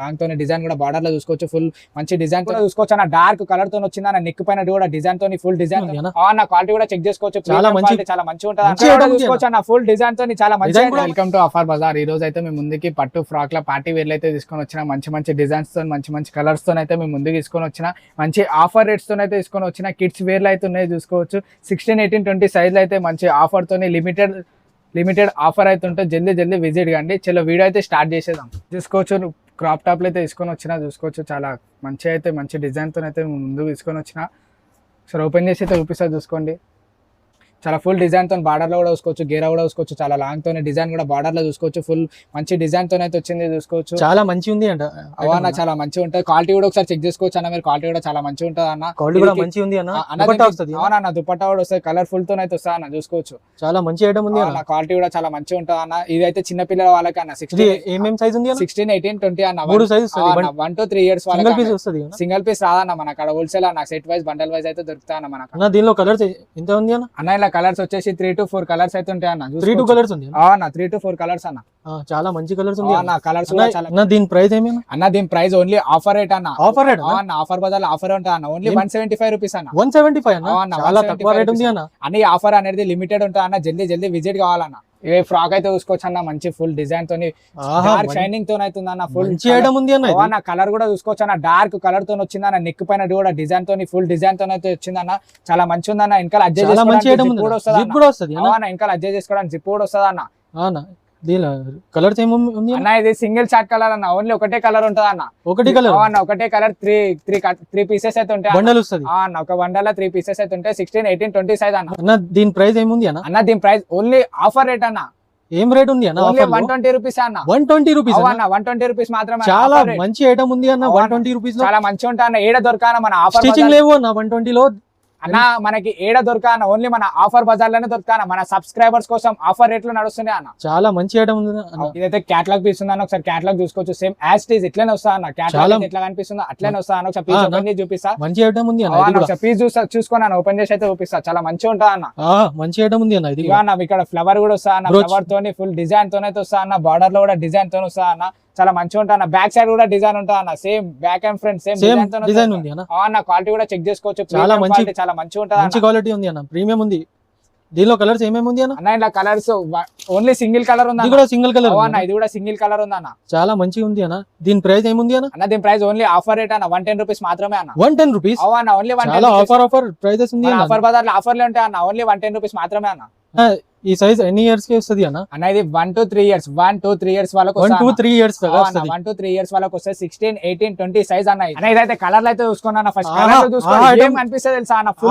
Long తోని design కూడా బార్డర్లో చూసుకోవచ్చు. ఫుల్ మంచి డిజైన్ కూడా చూసుకోవచ్చు. అన్న డార్క్ కలర్తో వచ్చింది అన్న నెక్ పైన కూడా డిజైన్ తోని ఫుల్ డిజైన్ అన్న. క్వాలిటీ కూడా చెక్ చేసుకోవచ్చు. చాలా మంచి- చాలా ఉంటుంది మంచి ఉంది చూసుకోవచ్చు అన్న. ఫుల్ డిజైన్ తోని చాలా మంచి వెల్కమ్ టు అఫర్ బజార్ ఈ రోజు అయితే మేము ముందుకి పట్టు ఫ్రాక్ ల పార్టీ వేర్ అయితే తీసుకొని వచ్చిన మంచి మంచి డిజైన్స్తో మంచి మంచి కలర్స్తో అయితే మేము ముందుకు తీసుకొని వచ్చిన మంచి ఆఫర్ రేట్స్తో అయితే తీసుకొని వచ్చిన కిడ్స్ వేర్లో అయితే ఉన్నాయి చూసుకోవచ్చు. సిక్స్టీన్ ఎయిటీన్ ట్వంటీ సైజ్ అయితే మంచి ఆఫర్ తోని లిమిటెడ్ లిమిటెడ్ ఆఫర్ అయితే ఉంటుంది. జల్దీ జల్దీ విజిట్ కండి. చలో వీడియో అయితే స్టార్ట్ చేసేద్దాం. చూసుకోవచ్చు. క్రాప్ టాప్లు అయితే తీసుకొని వచ్చిన చూసుకోవచ్చు. చాలా మంచిగా అయితే మంచి డిజైన్తో అయితే ముందుకు తీసుకొని వచ్చిన. సార్ ఓపెన్ చేసి అయితే చూపిస్తా చూసుకోండి. చాలా ఫుల్ డిజైన్తో బార్డర్లో కూడా చూసుకోవచ్చు గేరా కూడా చూసుకోవచ్చు చాలా లాంగ్ తోనే డిజైన్ కూడా బార్డర్లో చూసుకోవచ్చు ఫుల్ మంచి డిజైన్తో అయితే వచ్చింది చూసుకోవచ్చు. చాలా మంచి ఉంది అంట. అవన్న చాలా మంచిగా ఉంటుంది. క్వాలిటీ కూడా ఒకసారి చెక్ చేసుకోవచ్చు అన్న మీరు క్వాలిటీ కూడా చాలా మంచిగా ఉంటుంది అన్న. క్వాలిటీ కూడా మంచి ఉంది అన్న. దుపట్టా కూడా వస్తుంది. కలర్ఫుల్తో అయితే వస్తుంది అన్న చూసుకోవచ్చు. చాలా మంచి ఐటమ్ ఉంది అన్న. క్వాలిటీ కూడా చాలా మంచిగా ఉంటుంది అన్న. ఇది అయితే చిన్న పిల్లల వాళ్ళకి అన్న ఇది సిక్స్టీన్ ఏమేం సైజ్ ఉంది సిక్స్టీన్ ఎయిటీన్ ట్వంటీ అన్న మూడు size one two three years single piece వాళ్ళకి వస్తుంది. సింగిల్ పీస్ రాదన్న మన అక్కడ హోల్సేల్ అన్న సెట్ వైజ్ బండల్ వైజ్ అయితే దొరుకుతా అన్న మనకు దీనిలో కలర్స్ ఎంత ఉంది అన్న? అన్న ఇలా కలర్స్ వచ్చేసి త్రీ టు ఫోర్ కలర్స్ అయితే ఉంటాయి అన్న. త్రీ టూ కలర్స్ ఉంది అన్న. త్రీ టు ఫోర్ కలర్స్ అన్న. చాలా మంచి కలర్స్ ఉంది అన్న. కలర్స్ అన్న, దీని ప్రైస్ ఏమి అన్న దీని ప్రైస్ ఓన్లీ ఆఫర్ రేట్ అన్న. ఆఫర్ రేట్ అన్న? ఆఫర్ బదులు ఆఫర్ ఉంటుంది అన్న. Only one seventy five rupees అన్న. వన్ సెవెంటీ ఫైవ్ అన్న అన్న, చాలా 175 తక్కువ రేట్ ఉంది అన్న. అని ఆఫర్ అనేది లిమిటెడ్ ఉంటుంది అన్న. జల్దీ జల్దీ విజిట్ కావాలన్న. ఏ ఫ్రాక్ అయితే చూసుకోవచ్చు అన్న మంచి ఫుల్ డిజైన్ తోని డార్క్ షైనింగ్తో అవుతుంది అన్న ఫుల్ ఐటమ్ ఉంది అన్న కలర్ కూడా చూసుకోవచ్చు అన్న డార్క్ కలర్తో వచ్చింది అన్న నెక్ పైన కూడా డిజైన్ తోని ఫుల్ డిజైన్తో అయితే వచ్చింది అన్న చాలా మంచి ఉంది అన్న ఇంకా అడ్జస్ట్ ఉంది కూడా. వస్తుంది జిప్ కూడా వస్తుంది అన్న. అన్న ఇంకా అడ్జస్ట్ చేసుకోవడానికి జిప్ కూడా వస్తుంది అన్న. కలర్స్ అన్న? ఇది సింగిల్ చాట్ కలర్ అన్న. ఓన్లీ ఒకటే కలర్ ఉంటుంది అన్న. ఒకటి కలర్ అన్న ఒకటే colour three three three pieces అయితే ఉంటాయి. బండల్ వస్తుంది. అన్న ఒక బండల్ త్రీ పీసెస్ అయితే ఉంటాయి. సిక్స్టీన్ ఎయిటీన్ ట్వంటీ సైజ్ అన్న. అన్న దీని ప్రైస్ ఏముంది అన్న? అన్న దీని ప్రైస్ ఓన్లీ ఆఫర్ రేట్ అన్న. ఏం రేట్ ఉంది అన్న? వన్ ట్వంటీ రూపీస్ అన్న. వన్ ట్వంటీ రూపీస్ అన్న? వన్ ట్వంటీ రూపీస్ మాత్రమే చాలా. మంచి ఐటమ్ ఉంది అన్న? వన్ ట్వంటీ రూపీస్ చాలా మంచిగా ఉంటా అన్న. ఏడ దొరకాన మన ఆఫర్ స్టిచింగ్ లేవు అన్న వన్ ట్వంటీలో అన్న మనకి ఏడ దొరకాన ఓన్లీ మన ఆఫర్ బజార్లోనే దొరకాన మన సబ్స్క్రైబర్స్ కోసం ఆఫర్ రేట్లు నడుస్తున్నాయి అన్న. చాలా మంచి ఐటమ్ ఉంది ఇదైతే క్యాటలాగ్ పీస్ ఉందన్న ఒకసారి క్యాటలాగ్ చూసుకోవచ్చు. సేమ్ యాజ్ టీజ్ ఇట్లనే వస్తా అన్న. క్యాటలాగ్ ఎట్లా కనిపిస్తుందో అట్లనే వస్తా అన్న. ఒకసారి పీస్. ఓపెన్ చేసి చూపిస్తా. మంచి ఐటమ్ ఉంది అన్న పీస్ చూస్తా చూసుకొని అన్న ఓపెన్ చేసి అయితే చూపిస్తా. చాలా మంచిగా ఉంటా అన్న. మంచి ఐటమ్ ఉంది అన్న ఇది. అన్న ఇక్కడ ఫ్లవర్ కూడా వస్తా అన్న. ఫ్లవర్ తోని ఫుల్ డిజైన్ తోనే అయితే వస్తా అన్న బార్డర్లో కూడా డిజైన్ తోని వస్తా అన్న. చాలా మంచిగా ఉంటా అన్న. బ్యాక్ సైడ్ కూడా డిజైన్ ఉంటా అన్న. Same back and front same design ఉంది అన్న. క్వాలిటీ కూడా చెక్ చేసుకోవచ్చు. చాలా చాలా మంచి- చాలా మంచిగా ఉంటుంది మంచి క్వాలిటీ ఉంది అన్న. ప్రీమియం ఉంది. దీనిలో కలర్స్ ఏమేమి ఉంది అన్న? ఇలా కలర్స్ ఓన్లీ సింగిల్ కలర్ ఉంది. కూడా సింగిల్ కలర్ అన్న ఇది కూడా సింగిల్ కలర్ ఉంది అన్న చాలా మంచిగా ఉంది అన్న. దీని ప్రైస్ ఏముంది అన్న? అన్న దీని ప్రైస్ ఓన్లీ ఆఫర్ రేట్ అన్న. వన్ టెన్ రూపీస్ మాత్రమే అన్న. వన్ టెన్ రూపీస్ అన్న? Only one offer offer prices ఉంది ఆఫర్ బజార్లో ఆఫర్లు ఉంటాయి అన్న. ఓన్లీ వన్ టెన్ రూపీస్ మాత్రమే అన్న. ఈ సైజ్ ఎన్ని ఇయర్స్కి వస్తుంది అన్న? అన్న ఇది one two three years one two three years వాళ్ళకి one two three years one two three years వాళ్ళకి వస్తే సిక్స్టీన్ ఎయిటీన్ ట్వంటీ సైజ్ అన్న ఇది. అన్న ఇదైతే కలర్ అయితే చూసుకున్నా ఫస్ట్ కలర్ చూసుకోండి. ఏం అనిపిస్తుంది తెలుసా అన్న? ఫుల్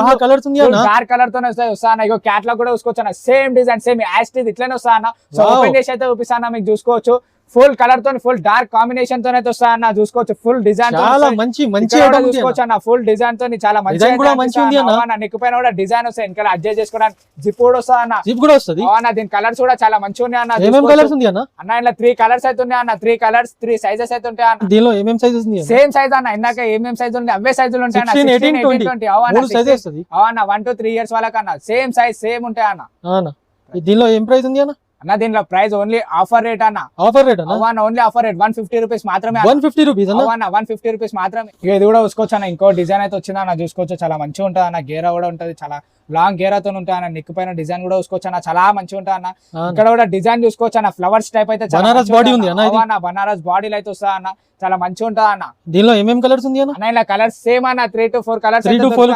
అన్న. డార్క్ కలర్ తోనే వస్తాయి. వస్తా అన్న. ఇగో క్యాట్లాగ్ కూడా చూసుకోవచ్చు అన్న. సేమ్ డిజైన్ సేమ్ యాస్టిజ్ ఇట్లనే వస్తా అన్న. సో. ఓపెన్ చేసి అయితే చూపిస్తా అన్న. మీకు చూసుకోవచ్చు. ఫుల్ కలర్ తోని ఫుల్ డార్క్ కాంబినేషన్ తోనే అయితే వస్తా అన్న చూసుకోవచ్చు ఫుల్ డిజైన్ చాలా మంచి మంచి ఉంది చూసుకోవచ్చు అన్న ఫుల్ డిజైన్ తోని చాలా మంచి మంచి ఉంది. నెక్ పైన కూడా డిజైన్ వస్తాయి. ఇంకా అడ్జస్ట్ చేసుకోవడానికి జిప్ కూడా వస్తా అన్న జిప్ కూడా వస్తుంది? అన్న దీని కలర్స్ కూడా చాలా మంచిగా ఉన్నాయి అన్న. కలర్స్ ఉంది అన్న? అన్న ఇలా త్రీ కలర్స్ అయితే ఉన్నాయి అన్న త్రీ కలర్స్ త్రీ సైజెస్ అయితే ఉంటాయి అన్న దీనిలో ఏమేం ఉంది సేమ్ సైజ్ అన్న. ఇందాక ఏమేం సైజ్ ఉంటాయి అవే సైజులు ఉంటాయి అన్న 16, 16, 18, 18, 20 మూడు సైజ్ వస్తుంది. అన్న వన్ టు త్రీ ఇయర్స్ వాళ్ళకన్నా. సేమ్ సైజ్ సేమ్ ఉంటాయి అన్న అన్న దీనిలో ఏం ప్రైస్ ఉంది అన్న? అన్న దీనిలో ప్రైస్ ఓన్లీ ఆఫర్ రేట్ అన్న. ఆఫర్ రేట్ అన్న? Only offer rate one fifty rupees మాత్రమే వన్ ఫిఫ్టీ రూపీస్ అన్న? వన్ ఫిఫ్టీ రూపీస్ మాత్రమే. ఇక ఇది కూడా చూసుకోవచ్చు అన్న ఇంకో డిజైన్ అయితే వచ్చింది అన్న చూసుకోవచ్చు. చాలా మంచిగా ఉంటుంది అన్న గేరా కూడా ఉంటుంది. చాలా లాంగ్ గేరాతో ఉంటాయి అన్న నెక్ పైన డిజైన్ కూడా చూసుకోవచ్చు అన్న చాలా మంచిగా ఉంటుంది అన్న. ఇక్కడ కూడా డిజైన్ చూసుకోవచ్చు అన్న ఫ్లవర్స్ టైప్ అయితే బనారస్ ఉంటుంది ఉంది అన్న. బనారస్ బాడీలో అయితే వస్తా అన్న చాలా మంచిగా ఉంటుంది అన్న. దీనిలో ఏమేం కలర్స్ ఉంది అన్న? ఇలా కలర్స్ సేమ్ అన్న త్రీ టు ఫోర్ కలర్స్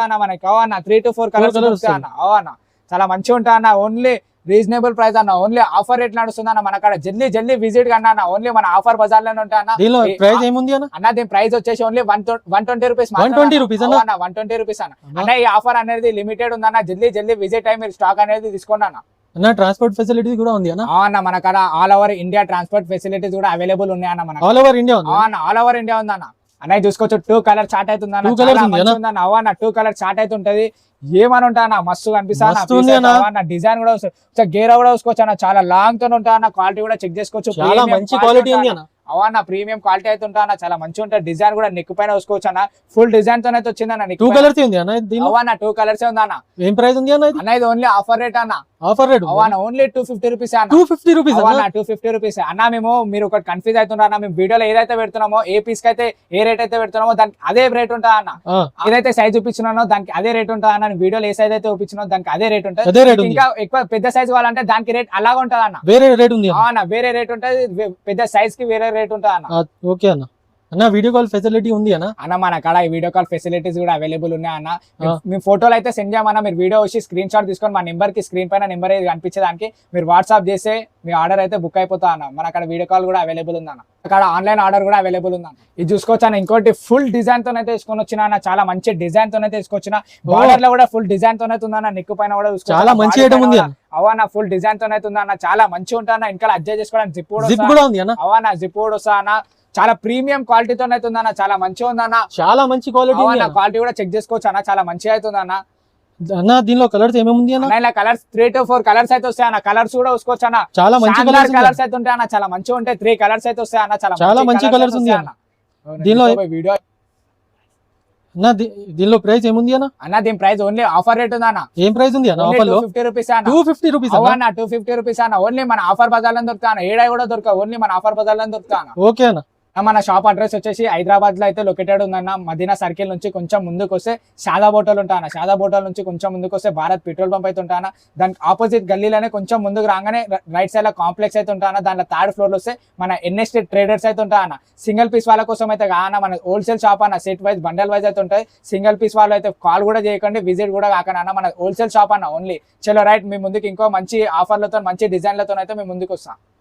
అన్న మనకి. అన్న త్రీ టు ఫోర్ కలర్స్ అన్న. చాలా మంచిగా ఉంటా అన్న ఓన్లీ రీజనబుల్ ప్రైస్ అన్న. ఓన్లీ ఆఫర్ రేట్ నడుస్తుంది అన్న? మన అక్కడ జల్దీ జల్దీ విజిట్ కన్నా అన్న. ఓన్లీ మన ఆఫర్ బజార్లోనే ఉంటా అన్న. ప్రైస్ ఏముంది అన్న? అన్న దీని ప్రైస్ వచ్చేసి only one one twenty rupees 120 rupees అన్న? వన్ ట్వంటీ రూపీస్ అన్న. అన్న. అన్న ఈ ఆఫర్ అనేది లిమిటెడ్ ఉందన్న. జల్దీ జల్దీ విజిట్ అయ్యి మీరు స్టాక్ అనేది తీసుకోండి అన్న. అన్న ట్రాన్స్పోర్ట్ ఫెసిలిటీస్ కూడా ఉంది అన్న? అన్న మన కాడ all over India transport facilities కూడా అవైలబుల్ ఉన్నాయి అన్న మన ఆల్ ఓవర్ ఇండియా ఉంది? అన్న ఆల్ ఓవర్ ఇండియా ఉందన్న. అన్నయ్య చూసుకోవచ్చు టూ కలర్ చాట్ అవుతుంది అన్న? అవన్న టూ కలర్ చాట్ అవుతుంటది ఏమని ఉంటా అన్న మస్తు. కనిపిస్తా డిజైన్ కూడా వస్తుంది గేరా కూడా చూసుకోవచ్చు అన్న చాలా లాంగ్తో ఉంటా అన్న క్వాలిటీ కూడా చెక్ చేసుకోవచ్చు. మంచి క్వాలిటీ ఉంది అన్న అవన్న ప్రీమియం క్వాలిటీ అయితే ఉంటా అన్న చాలా మంచిగా ఉంటుంది డిజైన్ కూడా నెక్ పైన చూసుకోవచ్చు అన్న. ఫుల్ డిజైన్ తోనే వచ్చింది అన్న టూ కలర్స్ ఉంది అన్న టూ కలర్స్ ఉంది అన్న ఏం ప్రైస్ ఉంది అన్న ఇది? ఓన్లీ ఆఫర్ రేట్ అన్న. Offer rate only two fifty rupees అన్న. Two fifty rupees two fifty rupees అన్న మేము మీరు ఒకటి కన్ఫ్యూజ్ అవుతున్నారు అన్న. మేము వీడియోలో ఏదైతే పెడుతున్నామో ఏ పీస్ అయితే ఏ రేట్ అయితే పెడుతున్నామో దానికి అదే రేట్ ఉంటుంది అన్న? ఏదైతే సైజ్ చూపించినానో దానికి అదే రేట్ ఉంటుంది అన్న? వీడియోలో ఏ సైజ్ అయితే చూపించినో దానికి అదే రేట్ ఉంటుంది. ఇంకా ఎక్కువ పెద్ద సైజ్ కావాలంటే దానికి రేట్ అలాగా ఉంటుంది అన్న? వేరే రేట్ ఉంది అన్న. వేరే రేట్ ఉంటుంది పెద్ద సైజ్కి వేరే రేట్ ఉంటుంది అన్న? ఓకే అన్న. అన్న వీడియో కాల్ ఫెసిలిటీ ఉంది అన్న. అన్న మన కాడ ఈ వీడియో కాల్ ఫెసిలిటీస్ కూడా అవైలబుల్ ఉన్నాయి అన్న. మీ ఫోటోలు అయితే సెండ్ చేయమన్నా. మీరు వీడియో వచ్చి స్క్రీన్ షాట్ తీసుకొని మా నెంబర్కి స్క్రీన్ పైన నెంబర్ కనిపించేదానికి మీరు వాట్సాప్ చేస్తే మీ ఆర్డర్ అయితే బుక్ అయిపోతా అన్న. మన అక్కడ వీడియో కాల్ కూడా అవైలబుల్ ఉంది అన్న. అక్కడ ఆన్లైన్ ఆర్డర్ కూడా అవైలబుల్ ఉంది అన్న. ఇది చూసుకోవచ్చు అన్న. ఇంకోటి ఫుల్ డిజైన్తో అయితే తీసుకొని వచ్చిన అన్న. చాలా మంచి డిజైన్తో అయితే తీసుకొచ్చిన బార్డర్లో కూడా ఫుల్ డిజైన్తో అయితే ఉందన్న నెక్ పైన కూడా చాలా. మంచి ఐటమ్ ఉంది అవన్న ఫుల్ డిజైన్తో అయితే ఉందన్న చాలా మంచిగా ఉంటుంది అన్న. ఇంకా అడ్జస్ట్ చేసుకోవడానికి జిప్. కూడా ఉంది అన్న. అవన్న జిప్ కూడా వస్తా అన్న. చాలా ప్రీమియం క్వాలిటీతో అయితే ఉందన్న చాలా మంచిగా ఉందన్న. చాలా మంచి క్వాలిటీ అన్న. క్వాలిటీ కూడా చెక్ చేసుకోవచ్చు అన్న చాలా మంచిగా అవుతుంది అన్న. అన్న దీనిలో కలర్స్ ఏమేమి అన్న? Colours three to four colours అయితే వస్తాయి అన్న. కలర్స్ కూడా చూసుకోవచ్చు అన్న. చాలా మంచి కలర్స్ కలర్స్ అయితే ఉంటాయి అన్న చాలా మంచిగా ఉంటాయి. త్రీ కలర్స్ అయితే వస్తాయి అన్న చాలా చాలా మంచి colours ఉంది అన్న. దీనిలో- వీడియో అన్న దీనిలో ప్రైస్ ఏముంది అన్న? అన్న దీని ప్రైస్ ఓన్లీ ఆఫర్ రేట్ ఉంది అన్న. ఏం ప్రైస్ ఉంది అన్న ఆఫర్ టూ లో? ఫిఫ్టీ రూపీస్ అన్న. టూ ఫిఫ్టీ రూపీస్ అన్న? అన్న టూ ఫిఫ్టీ రూపీస్ అన్న. ఓన్లీ మన ఆఫర్ బజార్లో దొరుకుతా అన్న. ఏడా కూడా దొరక ఓన్లీ మన ఆఫర్ బజార్లో దొరుకుతా అన్న. ఓకే అన్న. మన షాప్ అడ్రస్ వచ్చేసి హైదరాబాద్లో అయితే లొకేటెడ్ ఉందన్న. మదీనా సర్కిల్ నుంచి కొంచెం ముందుకు వస్తే షాదా బోటల్ ఉంటాన షాదా బోటల్ నుంచి కొంచెం ముందుకు వస్తే భారత్ పెట్రోల్ పంప్ అయితే ఉంటాన దానికి ఆపోజిట్ గల్లీలోనే కొంచెం ముందుకు రాగానే రైట్ సైడ్లో కాంప్లెక్స్ అయితే ఉంటాన దాంట్లో థర్డ్ ఫ్లోర్లో వస్తే మన ఎన్ఎస్టీ ట్రేడర్స్ అయితే ఉంటాయన్న. సింగిల్ పీస్ వాళ్ళ కోసం అయితే కాన మన హోల్సేల్ షాప్ అన్న. సెట్ వైజ్ బండల్ వైజ్ అయితే ఉంటాయి. సింగిల్ పీస్ వాళ్ళు అయితే కాల్ కూడా చేయకండి విజిట్ కూడా కాకండి అన్న. మన హోల్సేల్ షాప్ అన్న ఓన్లీ చలో రైట్ మీ ముందుకు ఇంకో మంచి ఆఫర్లతో మంచి డిజైన్లతో అయితే మేము ముందుకు వస్తాం